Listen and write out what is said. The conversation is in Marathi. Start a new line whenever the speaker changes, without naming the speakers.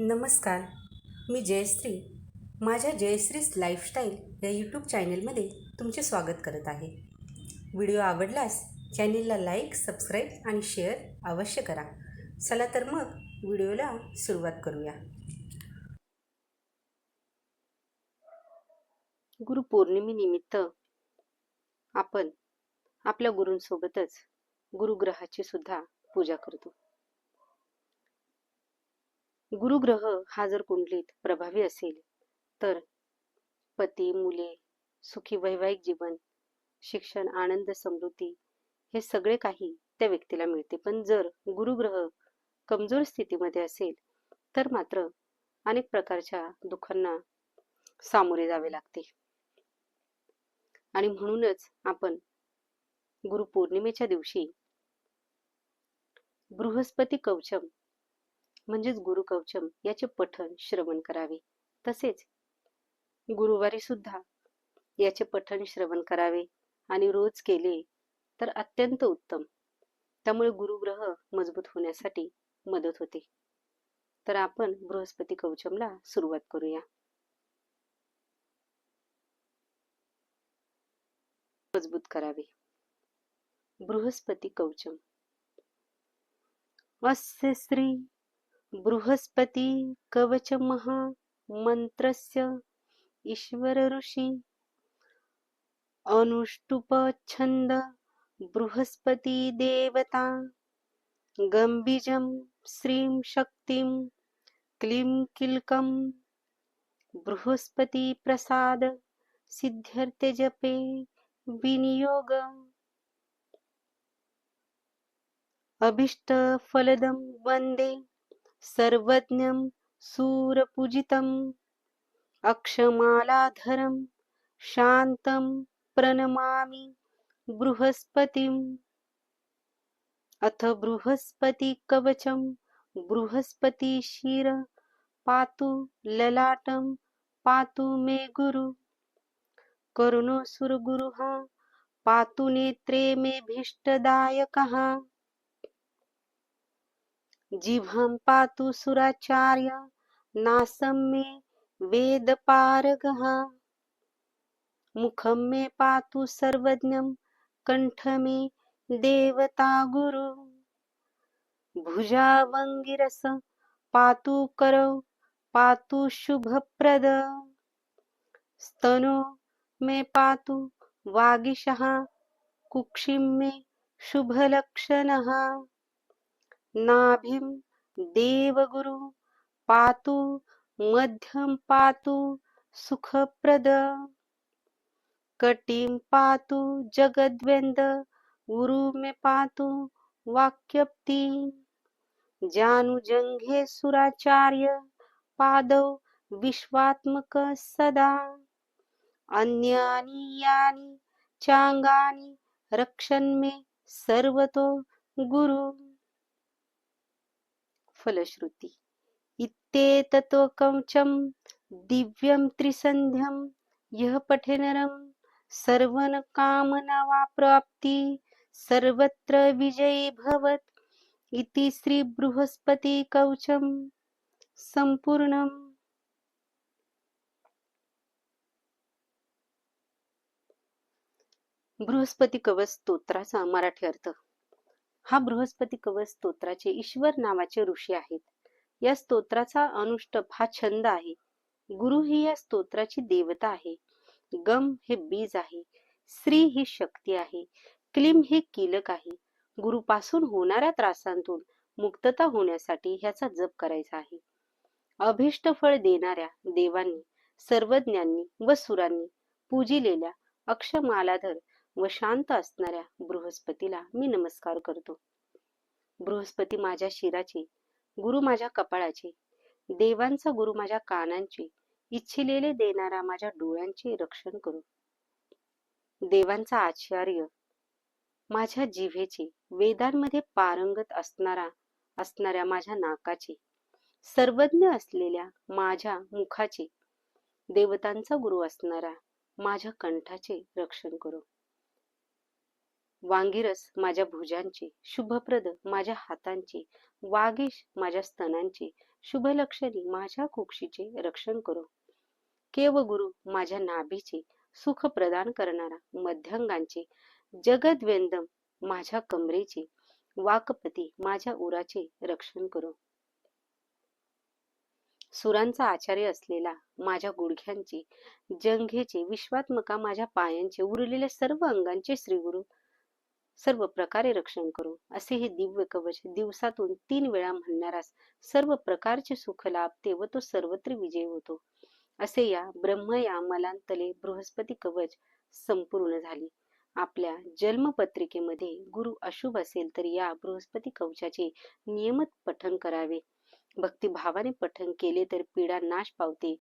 नमस्कार मी जयश्री. माझ्या जयश्रीज लाईफस्टाईल या यूट्यूब चॅनेलमध्ये तुमचे स्वागत करत आहे. व्हिडिओ आवडल्यास चॅनेलला लाईक सबस्क्राईब आणि शेअर अवश्य करा. चला तर मग व्हिडिओला सुरुवात करूया.
गुरुपौर्णिमेनिमित्त आपण आपल्या गुरूंसोबतच गुरुग्रहाची सुद्धा पूजा करतो. गुरुग्रह हा जर कुंडलीत प्रभावी असेल तर पती मुले सुखी वैवाहिक जीवन शिक्षण आनंद समृद्धी हे सगळे काही त्या व्यक्तीला मिळते. पण जर गुरुग्रह कमजोर स्थितीमध्ये असेल तर मात्र अनेक प्रकारच्या दुःखांना सामोरे जावे लागते. आणि म्हणूनच आपण गुरुपौर्णिमेच्या दिवशी बृहस्पती कवचम म्हणजेच गुरु कवचम याचे पठण श्रवण करावे. तसेच गुरुवारी सुद्धा याचे पठण श्रवण करावे आणि रोज केले तर अत्यंत उत्तम. त्यामुळे गुरुग्रह मजबूत होण्यासाठी मदत होते. तर आपण बृहस्पती कवचमला सुरुवात करूया. मजबूत करावे. बृहस्पती कवचम. अस्य श्री बृहस्पती कवच महा मंत्रस्य ईश्वर ऋषी। अनुष्टुप छंद बृहस्पती देवता। गंभीजं श्रीं शक्तिं क्लीं किल्कं। बृहस्पती प्रसाद सिद्ध्यर्थे जपे विनियोग। अभिष्ट फलदं वन्दे। सर्वज्ञं सूरपूजितम् अक्षमालाधरं शान्तं प्रणमामि बृहस्पतिम् अथ बृहस्पतिकवचं बृहस्पतिशिर शिर पातु ललाटं पातु मे गुरु। करुणो सुरगुरुः पातु नेत्रे मे भीष्टदायकः। जिह्वां पातु सुराचार्य नासं मे वेदपारगः मुखं मे पातु सर्वज्ञं कण्ठ मे देवता गुरु। भुजावङ्गिरस पातु करौ पातु शुभप्रद। स्तनो मे पातु वागीशः कुक्षिं मे शुभलक्षणः। नाभिं देवगुरु पातु मध्यं पातु सुखप्रद। कटिं पातु जगद्वेन्द उरु मे पातु वाक्यप्ति। जानुजङ्घे सुराचार्य पादौ विश्वात्मक सदा। अन्यानि यानि चाङ्गानि रक्षन्मे सर्वतो गुरु। फलश्रुती। इत्येतत्वकवचं दिव्यं त्रिसन्ध्यं यः पठे नरं सर्वन कामनावाप्राप्ति सर्वत्र विजयी भवत् इति श्री बृहस्पती कवचम संपूर्णम् बृहस्पती कवच स्तोत्राचा मराठी अर्थ। हा बृहस्पती कवच स्तोत्राचे ईश्वर नावाचे ऋषी आहेत. या स्तोत्राचा अनुष्टप हा छंद आहे. गुरु ही या स्तोत्राची देवता आहे. गम हे बीज आहे. स्त्री ही शक्ती आहे. क्लीम हे कीलक आहे. गुरुपासून होणाऱ्या त्रासांतून मुक्तता होण्यासाठी ह्याचा जप करायचा आहे. अभिष्ट फळ देणाऱ्या देवांनी सर्वज्ञांनी व सुरांनी पूजिलेल्या अक्षमालाधर व शांत असणाऱ्या बृहस्पतीला मी नमस्कार करतो. बृहस्पती माझ्या शिराचे गुरु माझ्या कपाळाचे देवांचा गुरु माझ्या कानांची इच्छिलेले देणारा माझ्या डोळ्यांचे रक्षण करू. देवांचा आचार्य माझ्या जिभेचे वेदांमध्ये पारंगत असणारा असणाऱ्या माझ्या नाकाचे सर्वज्ञ असलेल्या माझ्या मुखाचे देवतांचा गुरु असणारा माझ्या कंठाचे रक्षण करू. वांगिरस माझ्या भुजांची शुभप्रद माझ्या हातांची वागीश माझ्या स्तनांची शुभलक्षणी माझ्या कुक्षीचे रक्षण करो. केव गुरु माझ्या नाभीचे सुख प्रदान करणारा मध्यंगांची जगद्वेंदम माझ्या कमरेची वाकपती माझ्या उराचे रक्षण करो. सुरांचा आचार्य असलेला माझ्या गुडघ्यांची जंघेचे विश्वात्मका माझ्या पायांचे उरलेल्या सर्व अंगांचे श्रीगुरु सर्व प्रकारे रक्षण करो. असे हे दिव्य कवच दिवसातून तीन वेळा म्हणणारास सर्व प्रकारचे सुख लाभते व तो सर्वत्र विजय होतो. असे या ब्रह्म या मलांतले बृहस्पती कवच संपूर्ण झाली. आपल्या जन्मपत्रिकेमध्ये गुरु अशुभ असेल तर या बृहस्पती कवचाचे नियमित पठन करावे. भक्तिभावाने पठन केले तर पीडा नाश पावते.